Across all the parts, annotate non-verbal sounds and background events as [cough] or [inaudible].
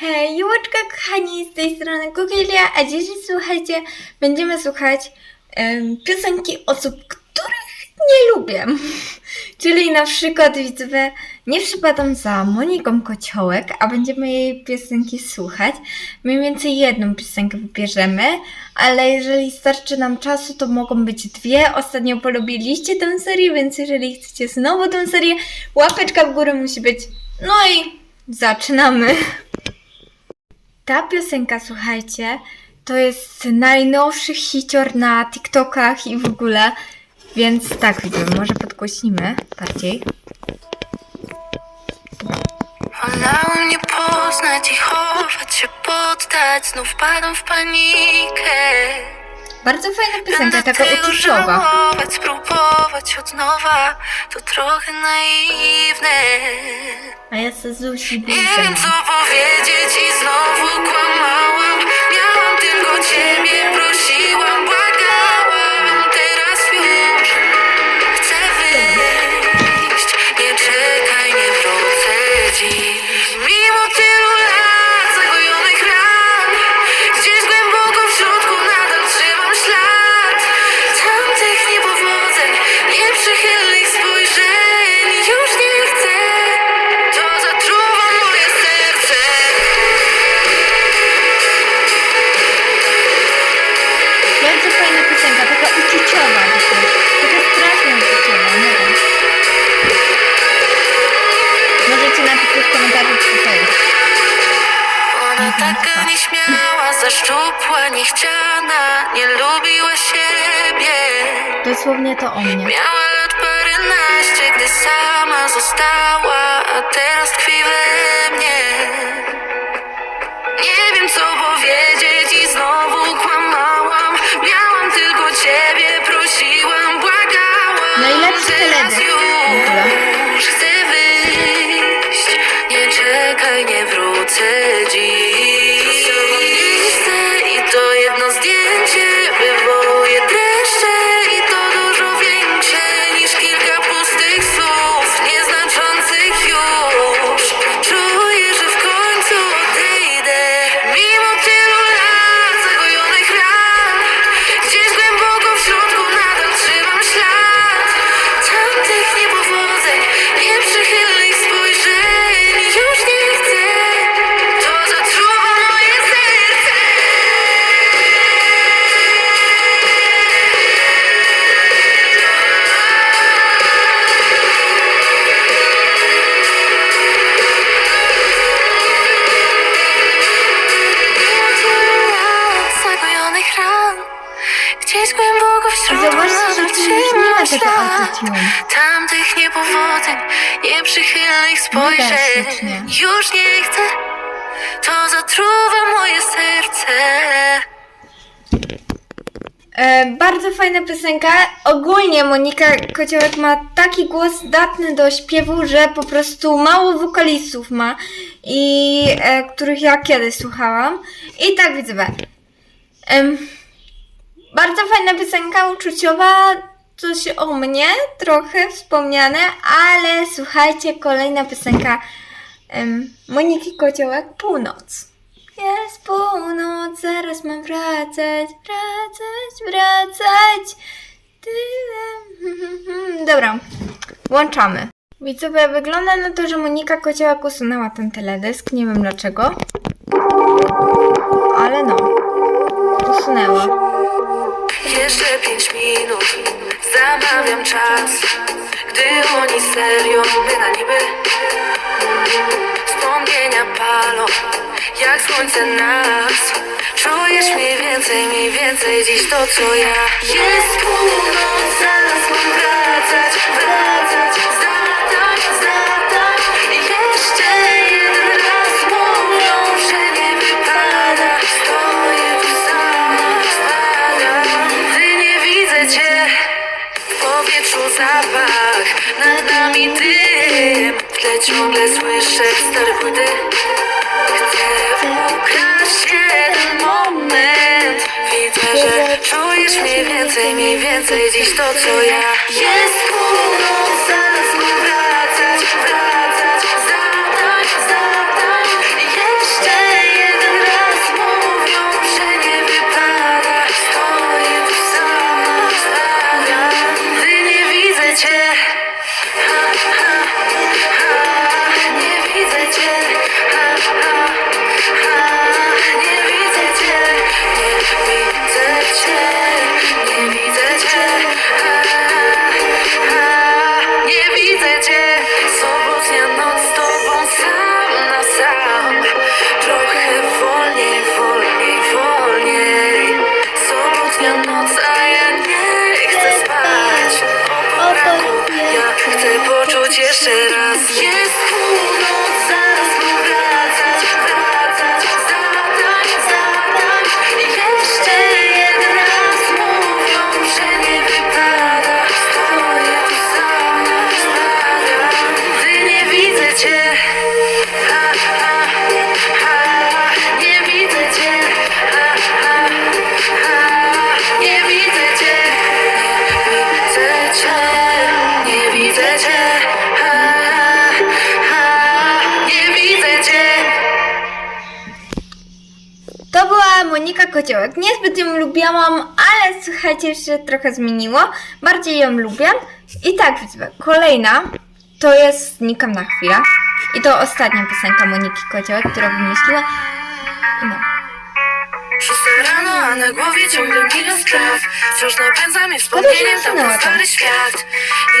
Hej, Jułeczka kochani, z tej strony Gugilia, a dzisiaj słuchajcie, będziemy słuchać em, piosenki osób, których nie lubię. [laughs] Czyli na przykład widzowie, nie przypadam za Moniką Kociołek, a będziemy jej piosenki słuchać. Mniej więcej jedną piosenkę wybierzemy, ale jeżeli starczy nam czasu, to mogą być dwie. Ostatnio polubiliście tę serię, więc jeżeli chcecie znowu tę serię, łapeczka w górę musi być. No i zaczynamy. [laughs] Ta piosenka, słuchajcie, to jest najnowszy hicior na TikTokach i w ogóle, więc tak widzę, może podgłośnimy bardziej. Wolałam nie poznać i chować się, poddać Znów padam w panikę Bardzo fajna piosenka, taka uczuciowa. żałować, spróbować od nowa To trochę naiwne. A ja se Zusi Nie wiem co powiedzieć i znowu kłamałam. Miałam tylko ciebie, prosiłam, błagałam zaszczupła, niechciana Nie lubiła siebie. Dosłownie to o mnie. Miała lat paręnaście, gdy sama została A teraz tkwi we mnie. Nie wiem co powiedzieć i znowu kłamałam. Miałam tylko ciebie, prosiłam, błagałam Najlepszy Teraz teledysk w ogóle. już chcę wyjść. Nie czekaj, nie wrócę dziś nieprzychylnych spojrzeń ślicznie. Już nie chcę, to zatruwa moje serce E, bardzo fajna piosenka. Ogólnie Monika Kociołek ma taki głos zdatny do śpiewu, że po prostu mało wokalistów ma, i e, których ja kiedyś słuchałam. I tak widzę. Em, bardzo fajna piosenka, uczuciowa, coś o mnie, trochę wspomniane, ale słuchajcie, kolejna piosenka em, Moniki Kociołek, Północ. Jest północ, zaraz mam wracać, wracać, wracać. Tyle. [laughs] Dobra, włączamy. Widzowie, wygląda na to, że Monika Kociołek usunęła ten teledysk, nie wiem dlaczego. Ale no, usunęła. Jeszcze pięć minut, zamawiam czas. Gdy oni serio, my na niby. Wspomnienia palą, jak słońce nas. Czujesz mniej więcej, mniej więcej dziś to co ja. Jest północ, zaraz mam wracać, wracać. Zadać, zadać zapach, nad nami dym. W tle ciągle słyszę stare płyty Chcę ukraść jeden moment. Widzę, że czujesz mniej więcej, mniej więcej dziś to co ja. Jest Monika Kociołek. Niezbyt ją lubiałam, ale słuchajcie, jeszcze trochę zmieniło. Bardziej ją lubię. I tak, kolejna to jest Znikam na chwilę. I to ostatnia piosenka Moniki Kociołek, która wymyśliła. No. Rano, a na głowie ciągle milion spraw Wciąż napędza mnie wspomnieniem tam na stary świat.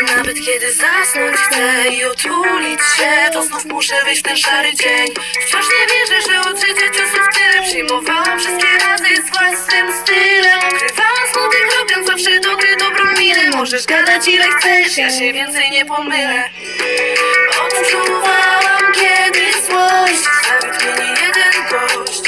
I nawet kiedy zasnąć chcę i otulić się To znów muszę wyjść w ten szary dzień. Wciąż nie wierzę, że od życia ciosów tyle Przyjmowałam. Wszystkie razy z własnym stylem. Ukrywałam smutek, robiąc zawsze do gry dobrą minę Możesz gadać ile chcesz, ja się więcej nie pomylę. Odczuwałam kiedyś złość Zawiódł mnie nie jeden gość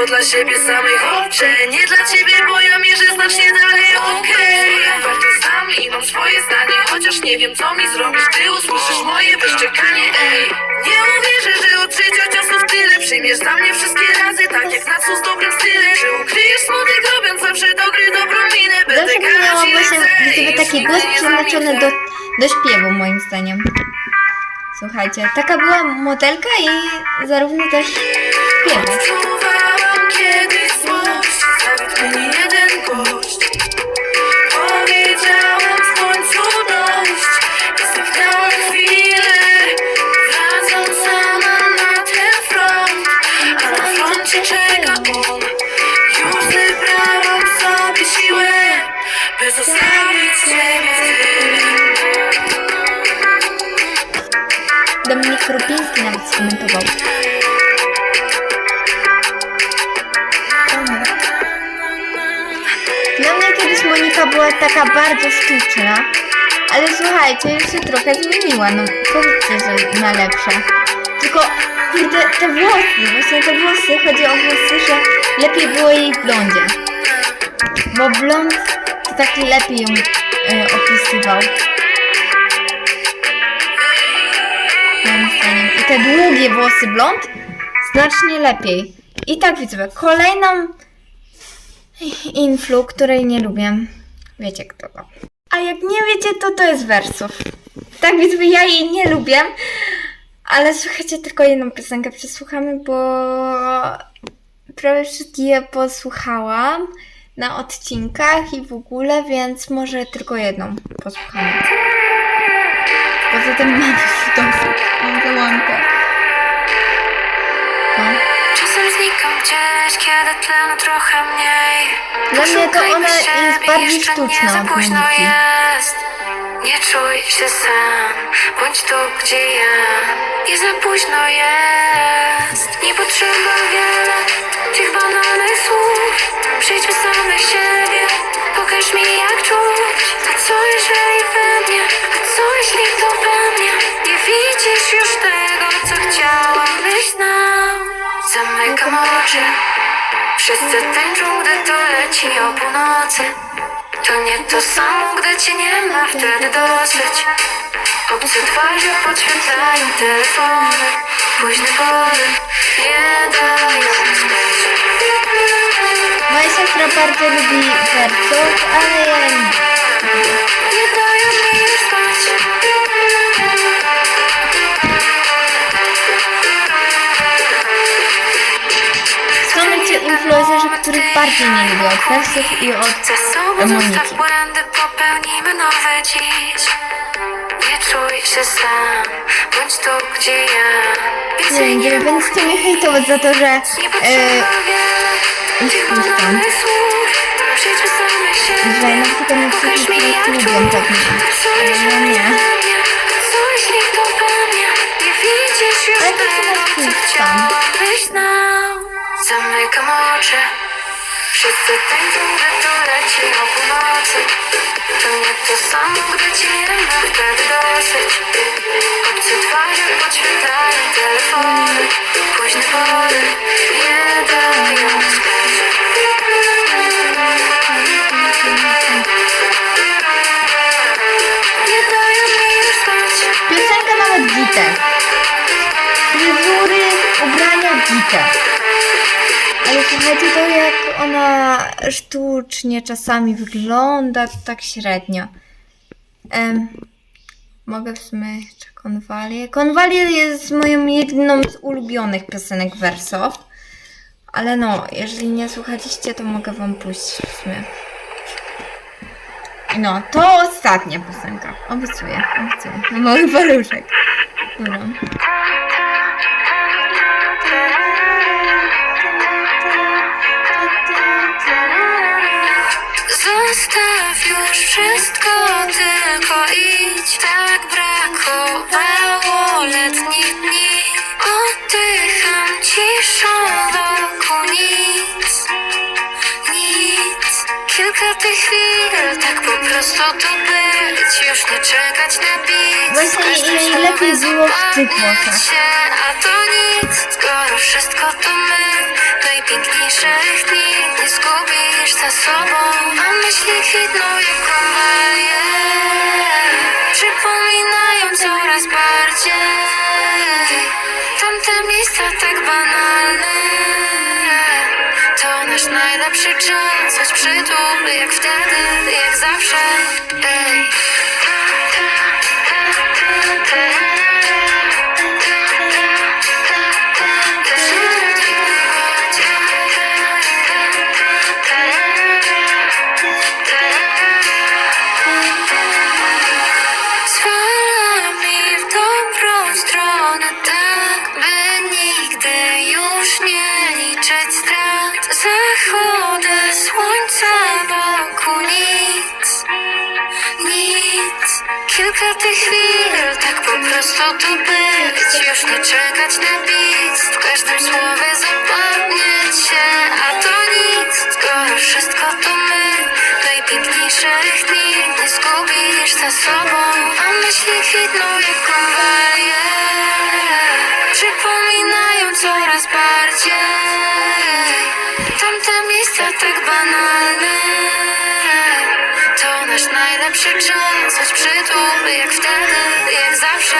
to dla siebie samej Chłopcze, nie dla ciebie, bo ja mierzę znacznie dalej. Okej, swoją wartość znam i mam swoje zdanie Chociaż nie wiem co mi zrobisz, ty usłyszysz moje wyszczekanie. Ej, nie uwierzę, że od życia ciosów tyle Przyjmiesz za mnie wszystkie razy, tak jak na co z dobrym stylem. Czy ukryjesz smutek, robiąc zawsze do gry dobrą minę Będę gadać miała ile właśnie gdyby taki głos przeznaczony do, do śpiewu, moim zdaniem. Słuchajcie, taka była modelka i zarówno też śpiewa. Odczuwałam kiedyś złość Zawiódł mnie jeden gość. Powiedziałam w końcu dość I zniknęłam chwilę froncie czeka on Już zebrałam sobie siłę By zostawić ciebie w tyle Dominik Krupiński nawet skomentował. Dla mnie kiedyś Monika była taka bardzo sztuczna, ale słuchajcie, już się trochę zmieniła, no powiedzcie, że na lepsze. Tylko, kurde, te włosy, właśnie te włosy, chodzi o włosy, że lepiej było jej w blondzie. Bo blond to tak lepiej ją e, opisywał. moim zdaniem. I te długie włosy blond znacznie lepiej. I tak widzę, kolejną influ, której nie lubię. Wiecie kto to. A jak nie wiecie, to to jest wersów. Tak widzę, ja jej nie lubię. Ale słuchajcie, tylko jedną piosenkę przesłuchamy, bo prawie wszystkie je posłuchałam na odcinkach i w ogóle, więc może tylko jedną posłuchamy. Poza tym mam już dosyć. Mam załamkę. No. Czasem znikam gdzieś, kiedy tlenu trochę mniej Dla mnie to ona jest bardziej sztuczna od jest Nie czuj się sam, bądź tu gdzie ja. Nie za późno jest. Nie potrzeba wiele. Tych banalnych słów Przyjdźmy samych siebie, pokaż mi jak czuć. A co jeżeli we mnie, a co jeśli to we mnie? Nie widzisz już tego, co chciałabyś znał Zamykam oczy. Wszyscy tańczą, gdy to leci o północy To nie to samo, gdy cię nie ma wtedy dosyć. Obce twarze podświetlają telefony Późne pory nie dają spać siostra bardzo lubi wersów, ale ja nie. Których bardziej nie lubię od wersów i od Moniki. błędy, popełnimy nowe dziś. Nie czuj się sam, bądź tu gdzie ja. Nie, nie będziecie mnie hejtować za to, że Nie e, że na przykład. A co Ale jeśli ja nie. Nie Ale to chyba Zamykam oczy Wszyscy tańczą, gdy to leci o północy. To nie to samo, gdy cię nie ma wtedy dosyć. Obce twarze podświetlają telefony. Późne pory nie dają spać Nie dają mi już spać. Piosenka nawet gitar. Fryzury, ubrania dzikie. Ale słuchajcie, to jak ona sztucznie czasami wygląda, to tak średnio. Em, mogę w sumie jeszcze konwalię. Konwalię jest moją jedną z ulubionych piosenek wersow. Ale no, jeżeli nie słuchaliście, to mogę wam puścić w sumie. No, to ostatnia piosenka. Obiecuję, obiecuję. Mały paluszek. Dobra. Zostaw już wszystko, tylko idź. Tak brakowało letnich dni. Oddycham ciszą wokół nic. Nic. Kilka tych chwil, tak po prostu tu być. Już nie czekać na bit Właśnie lepiej było w tych się, A to nic, skoro wszystko to my Najpiękniejszych dni nie zgubisz za sobą A myśli kwitną jak konwalie Przypominają coraz bardziej. Tamte miejsca tak banalne. To nasz najlepszy czas Choć przytul jak wtedy, jak zawsze. Ej. Liczyć strat. Zachody słońca wokół nic, nic. Kilka tych chwil, tak po prostu tu być. Już nie czekać na bit, w każdym słowie zapomnieć się. A to nic, skoro wszystko to my. Najpiękniejszych dni nie zgubisz za sobą A myśli kwitną jak konwalie. Przypominają coraz bardziej Tamte miejsca tak banalne. To nasz najlepszy czas Choć przytul jak wtedy, jak zawsze.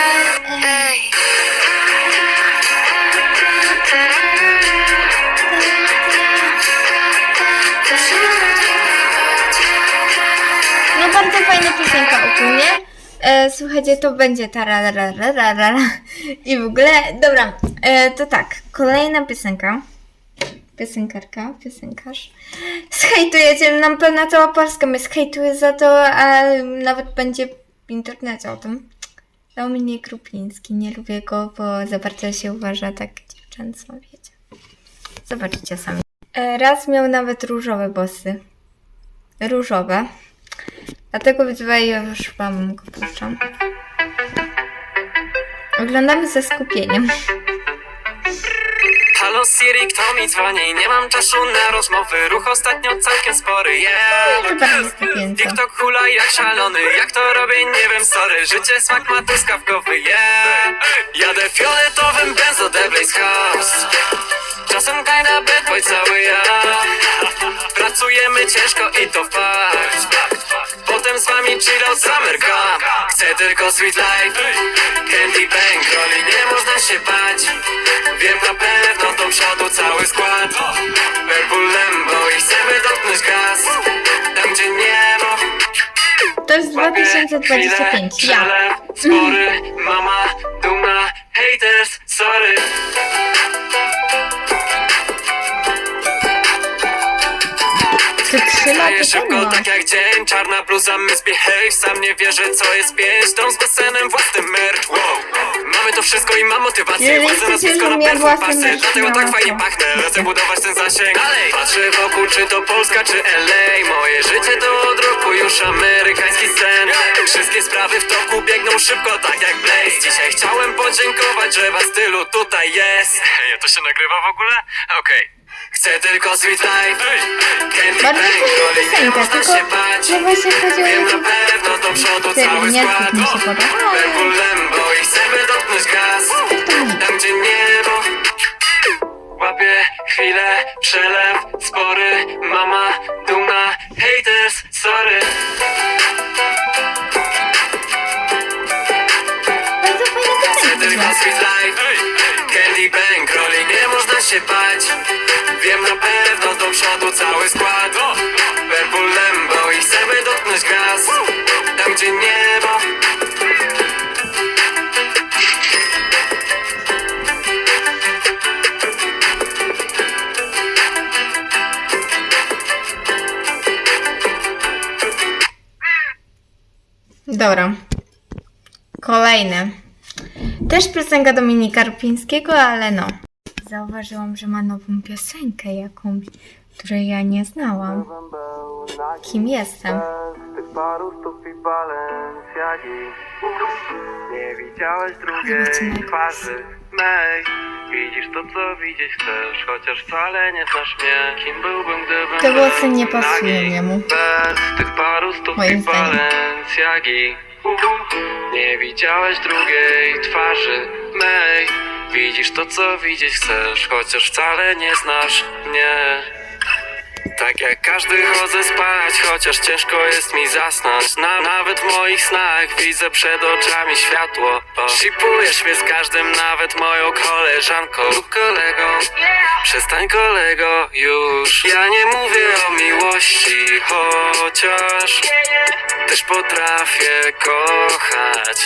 Ej. Fajna piosenka ogólnie. E, słuchajcie, to będzie tararararara. I w ogóle, dobra, e, to tak, kolejna piosenka. Piosenkarka, piosenkarz. Zhejtujecie, nam pewna cała Polska mnie zhejtuje za to, a nawet będzie w internecie o tym. Dominik Krupiński, nie lubię go, bo za bardzo się uważa tak dziewczęco, wiecie. Zobaczycie sami. E, raz miał nawet różowe bosy. Różowe. Dlatego ja już wam go puszczam. Oglądamy ze skupieniem. Halo Siri, kto mi dzwoni? Nie mam czasu na rozmowy, ruch ostatnio całkiem spory, yeah Chyba nie skupięco. TikTok hula jak szalony, jak to robię nie wiem, sorry Życie smak ma truskawkowy, yeah Jadę fioletowym benzo The Blaze House Czasem kinda bad cały ja Pracujemy ciężko i to fakt Potem z wami chill out summer camp. Chcę tylko sweet life. Candy bang, roli nie można się bać. Wiem na pewno do przodu cały skład. Purple Lambo i chcemy dotknąć gaz. Tam gdzie niebo To jest 2025. Ja. Spory, mama, duma, haters, sorry To trzy lata szybko temu. tak jak dzień. Czarna bluza, misbehave Sam nie wierzę co jest pięć Dom z basenem, własny merch. Wow. Mamy to wszystko i mam motywację. Jeżeli Własne chcecie, nazwisko na żebym ja perfum własny pasy merch Dlatego miała, tak fajnie to- pachnę. Lecę budować ten zasięg. Dalej. Patrzę wokół, czy to Polska, czy LA Moje życie to od roku już amerykański sen. Wszystkie sprawy w toku biegną szybko tak jak Blaze. Dzisiaj chciałem podziękować, że was tylu tutaj jest. Ja to się nagrywa w ogóle? Okej Chcę tylko sweet life Candy Bardzo bang, fajna piosenka, można tylko się bać. że właśnie chodzi o Wiem na jakieś pewno do przodu Tyle, cały nie skład. mi się podoba. Purple Lambo i chcemy dotknąć gaz. Tam. Gdzie niebo Łapię chwilę, przelew, spory Mama, duma, haters, sorry. Bardzo fajna chcę tylko sweet life Candy Bang, roli nie można się bać Wiem na pewno do przodu cały skład Purple Lambo i chcemy dotknąć gaz Tam gdzie niebo Dobra. Kolejne. Też piosenka Dominika Rupińskiego, ale no. Zauważyłam, że ma nową piosenkę jakąś, której ja nie znałam. Kim jestem? Nie widziałeś drugiej twarzy mej Widzisz to co widzieć chcesz Chociaż wcale nie znasz mnie. Kim byłbym gdybym Te włosy nie pasują jemu. Bez tych paru stóp Moim i zdaniem. Nie widziałeś drugiej twarzy mej. Widzisz to co widzieć chcesz Chociaż wcale nie znasz mnie tak jak każdy chodzę spać, chociaż ciężko jest mi zasnąć. Na, Nawet w moich snach widzę przed oczami światło. O. Shipujesz mnie z każdym, nawet moją koleżanką. Lub kolegą Przestań kolego już. Ja nie mówię o miłości, chociaż Też potrafię kochać.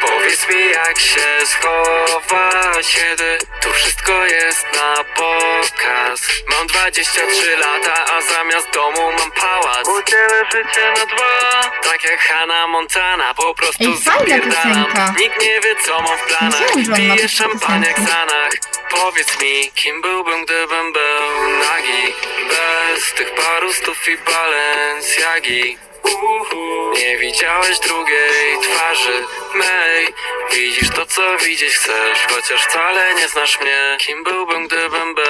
Powiedz mi jak się schować Kiedy tu wszystko jest na pokaz. Mam 23 lata, a zamiast domu mam pałac Podzielę życie na dwa Tak jak Hannah Montana Po prostu Ej, fajna zapierdalam piosenka. Nikt nie wie co mam w planach Wiedziałem, że on ma Piję taką szampan jak piosenkę. Sanach Powiedz mi, kim byłbym, gdybym był nagi Bez tych paru stów i Balenciagi Uhu. Nie widziałeś drugiej twarzy mej. Widzisz to co widzieć chcesz Chociaż wcale nie znasz mnie. Kim byłbym gdybym był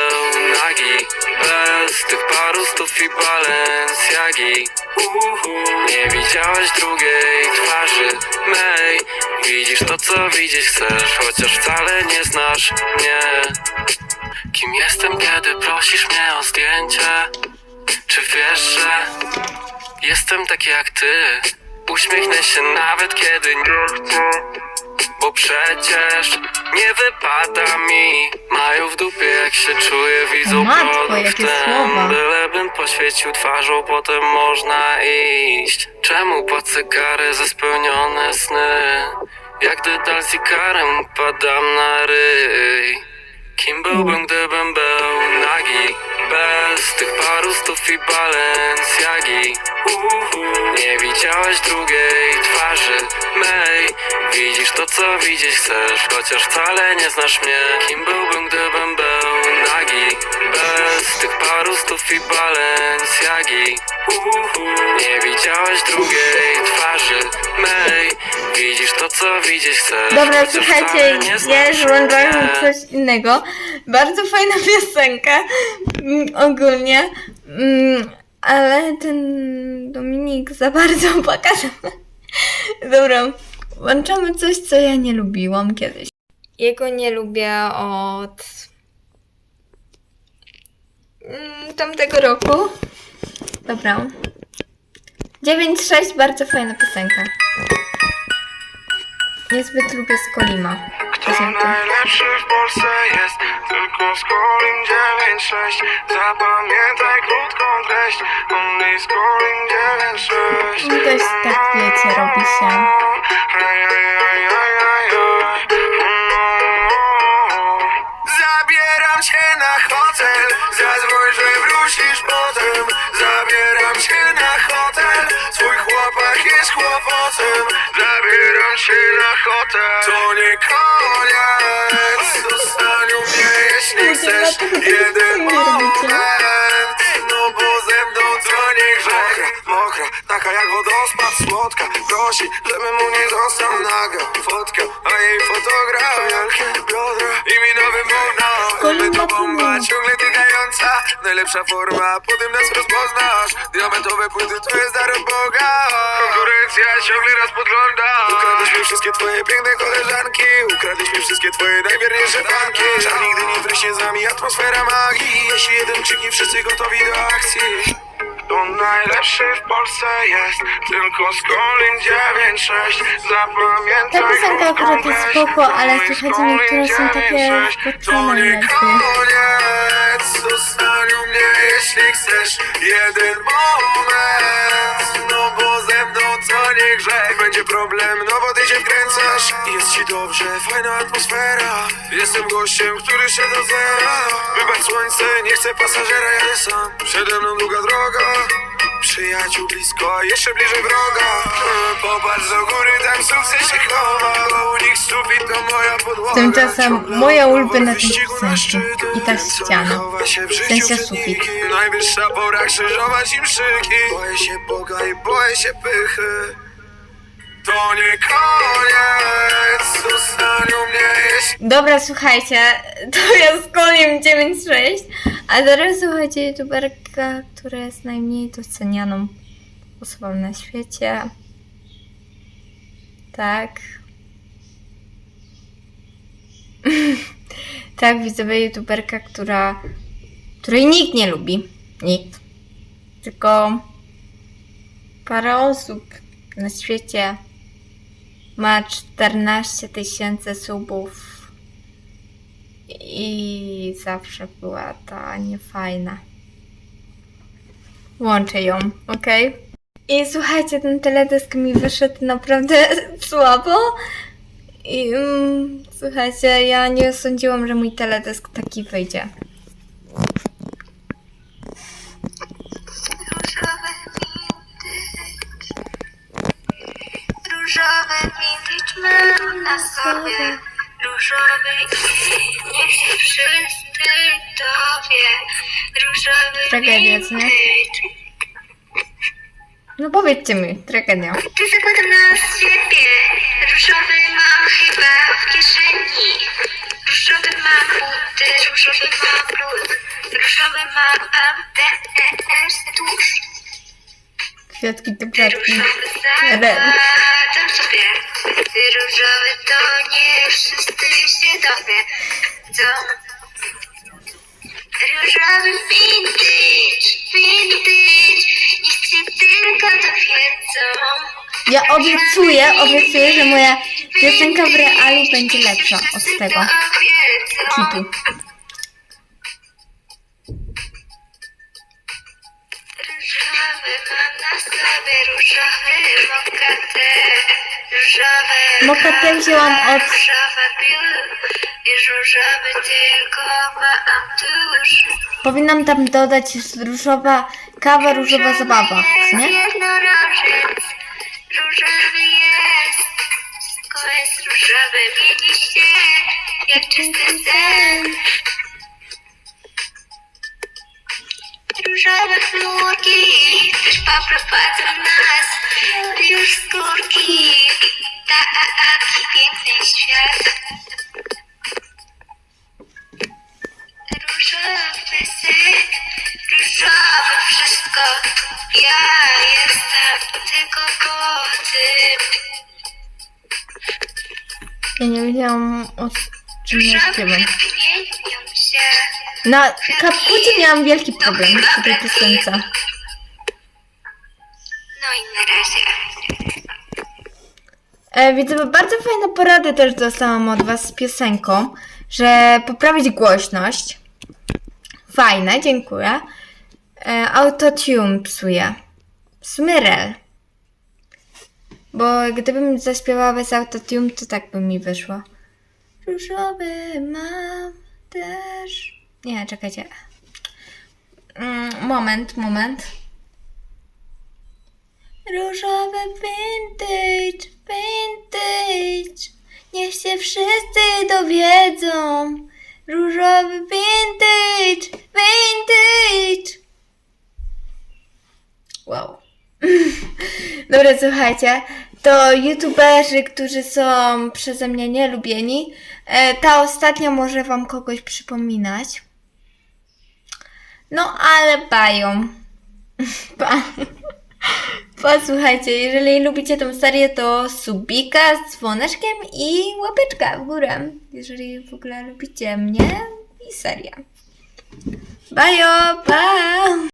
nagi? Bez tych paru stów i Balenciagi. Uhu. Nie widziałeś drugiej twarzy mej. Widzisz to co widzieć chcesz Chociaż wcale nie znasz mnie. Kim jestem kiedy prosisz mnie o zdjęcie? Czy wiesz, że Jestem taki jak ty. Uśmiechnę się nawet kiedy nie chcę Bo przecież nie wypada mi. Mają w dupie jak się czuję Widzą matko, produkt jakie ten słowa. Bylebym poświecił twarzą Potem można iść. Czemu po cygary ze spełnione sny? Jak dedal z ikarem Padam na ryj Kim byłbym, gdybym był nagi? Bez tych paru stów i Balenciagi Uhu. Nie widziałeś drugiej twarzy mej. Widzisz to co widzieć chcesz Chociaż wcale nie znasz mnie. Kim byłbym, gdybym był nagi? Bez tych paru stów i Balenciagi Uhu. Nie widziałeś drugiej twarzy mej Widzisz to co widzieć chcesz Dobra, Chociaż słuchajcie, wcale nie ja znasz już włączam mnie. coś innego. Bardzo fajna piosenka mm, ogólnie, mm, ale ten Dominik za bardzo [laughs] pokazał. Dobra, włączamy coś, co ja nie lubiłam kiedyś. Jego nie lubię od mm, tamtego roku. Dobra. 9.6, bardzo fajna piosenka. Niezbyt lubię Skolima. Kto najlepszy w Polsce jest? Tylko Skolin 96 Zapamiętaj krótką treść Only Skolin 96 No to jest tak, wiecie, robi się. Zabieram cię na hotel Zadzwoń, że wrócisz potem. Zabieram cię na hotel. Twój chłopak jest chłopotem Zabieram cię na hotel. To nie koniec. Zostań u mnie jeśli chcesz. Jeden moment. No bo ze mną to nie grzech Mokra, taka jak wodospad słodka. Prosi, żebym mu nie został naga. Fotka, a jej fotograf Wielkie biodra i mi nowy mowna Kolima to bomba, ciągle tykająca Najlepsza forma, po tym nas rozpoznasz. Diamentowe płyty to jest dar od Boga. Konkurencja ciągle raz podgląda. Ukradliśmy wszystkie twoje piękne koleżanki. Ukradliśmy wszystkie twoje najwierniejsze fanki. Żal nigdy nie wryśnie z nami atmosfera magii. Jeśli jeden krzyknie, wszyscy gotowi do akcji On najlepszy w Polsce jest Tylko z Colin 9-6 Zapamiętaj Ta piosenka akurat jest spoko, ale to słuchajcie, niektóre są takie 9-6. To wkroczone nie jakby. Zostań u mnie jeśli chcesz. Jeden moment. No bo ze mną co nie grzech. Będzie problem, no bo ty się wkręcasz. Jest ci dobrze, fajna atmosfera. Jestem gościem, który szedł do zera. Wybacz słońce, nie chcę pasażera, jadę sam. Przede mną długa droga Przyjaciół blisko, jeszcze bliżej wroga. Popatrz do góry, tam sukces się chowa u nich sufit to moja podłoga. Tymczasem moja ulubiona piosenka. I ta ściana. w sensie sufit. Najwyższa pora krzyżować im szyki Boję się Boga i boję się pychy. To nie koniec. Zostań u mnie Dobra, słuchajcie, to jest Kolim 96, a teraz słuchajcie youtuberka, która jest najmniej docenianą osobą na świecie. Tak. [laughs] tak, widzowie, youtuberka, która, której nikt nie lubi. Nikt. Tylko parę osób na świecie ma 14 tysięcy subów i zawsze była ta niefajna. Łączę ją, ok? I słuchajcie, ten teledysk mi wyszedł naprawdę [laughs] słabo. I mm, słuchajcie, ja nie sądziłam, że mój teledysk taki wyjdzie. Różowy vintage mam na sobie Różowy i niech się wszyscy dowie Różowy Tragedia, co nie? No powiedzcie mi, tragedia. Ty zakładam na siebie Różowy mam chyba w kieszeni. Różowy mam buty, różowy mam blut Różowy mam AMTS tuż Kwiatki to kwiatki. Red. zakładam sobie Różowy to nie wszyscy się dowiedzą Różowy vintage, vintage Niech się tylko dowiedzą Ja obiecuję, obiecuję, że moja piosenka w realu będzie lepsza od tego kitu. Sobie, różowy mokate, różowy Mokate wzięłam od- Różowe i różowy tylko mam tuż Powinnam tam dodać różowa kawa, różowa zabawa, nie? Jednorożec, różowy jest różowe, jak czysty sen Różowe chmurki też poprowadzą nas. Już skórki Taki piękny świat. Różowy sen Różowe wszystko. Ja jestem tylko po tym Ja nie wiedziałam o czym ja Na kapkucie miałam wielki problem przy tej piosence. No i na razie E, widzę, bardzo fajne porady też dostałam od Was z piosenką, że poprawić głośność. Fajne, dziękuję. E, autotune psuje. Smyrel. Bo gdybym zaśpiewała bez autotune, to tak by mi wyszło. Różowy mam też. Nie, czekajcie. Mm, moment, moment. Różowy vintage, vintage. Niech się wszyscy dowiedzą. Różowy vintage, vintage. Wow. [laughs] Dobra, słuchajcie, to youtuberzy, którzy są przeze mnie nielubieni, e, ta ostatnia może wam kogoś przypominać. No, ale bają. [laughs] Pa. Posłuchajcie, jeżeli lubicie tę serię, to subika z dzwoneczkiem i łapeczka w górę. Jeżeli w ogóle lubicie mnie i serię. Bajo, pa!